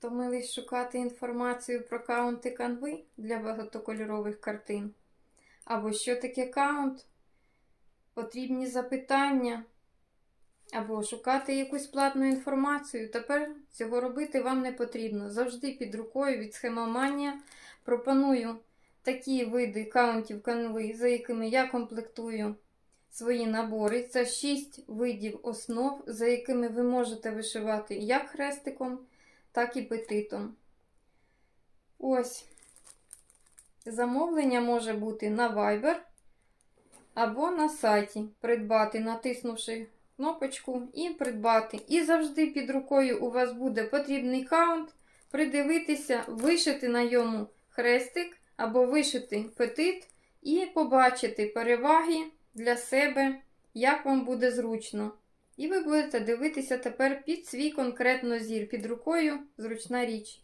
Втомились шукати інформацію про каунти канви для багатокольорових картин. Або що таке каунт? Потрібні запитання. Або шукати якусь платну інформацію. Тепер цього робити вам не потрібно. Завжди під рукою від схемоманія пропоную такі види каунтів канви, за якими я комплектую свої набори. Це 6 видів основ, за якими ви можете вишивати як хрестиком, так і петитом. Ось. Замовлення може бути на Viber або на сайті. Придбати, натиснувши кнопочку і придбати. І завжди під рукою у вас буде потрібний каунт. Придивитися, вишити на йому хрестик або вишити петит і побачити переваги для себе, як вам буде зручно. І ви будете дивитися тепер під свій конкретно зір. Під рукою зручна річ.